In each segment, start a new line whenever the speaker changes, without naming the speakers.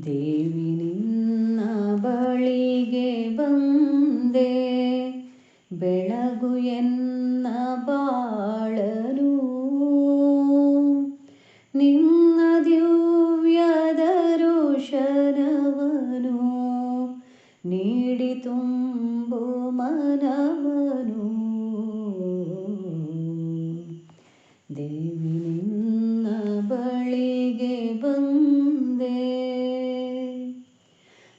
ದೇವಿ ನಿನ್ನ ಬಳಿಗೆ ಬಂದೆ ಬೆಳಗು ಎನ್ನ ಬಾಳನು ನಿನ್ನ ದಿವ್ಯ ದರುಶನವನು ನೀಡಿ ತುಂಬು ಮನವನು ದೇವಿ ನಿನ್ನ ಬಳಿಗೆ ಬಂದೆ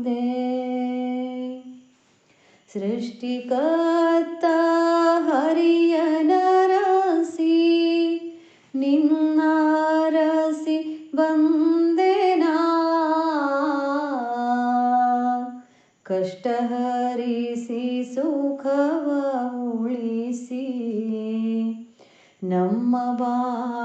ಬಂದೆ ಸೃಷ್ಟಿಕರ್ತ ಹರಿಯನರಸಿ ನಿನ್ನರಸಿ ಬಂದೆನಾ ಕಷ್ಟ ಹರಿಸಿ ಸುಖವ ಉಳಿಸಿ ನಮ್ಮ ಬಾಳ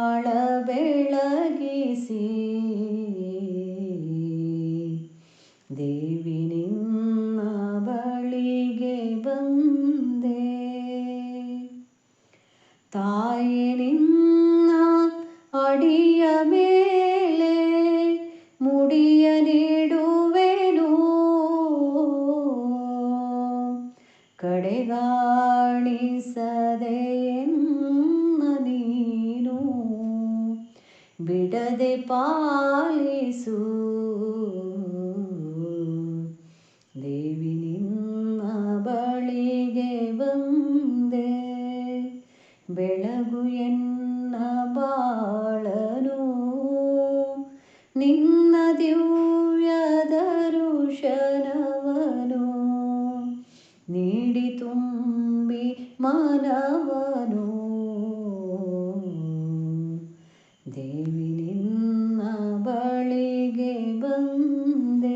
ದೇವಿ ನಿನ್ನ ಬಳಿಗೆ ಬಂದೆ. ತಾಯಿ ನಿನ್ನ ಅಡಿಯ ಮೇಲೆ ಮುಡಿಯ ನೀಡುವೆನು. ಕಡೆಗಾಣಿಸದೆ ಎನ್ನ ನೀನು. ಬಿಡದೆ ಪಾಲಿಸು. ಬೆಳಗು ಎನ್ನ ಬಾಳನು. ನಿನ್ನ ದಿವ್ಯದರುಶನವನು ನೀಡಿ ತುಂಬಿ ಮಾನವನು. ದೇವಿ ನಿನ್ನ ಬಳಿಗೆ ಬಂದೆ.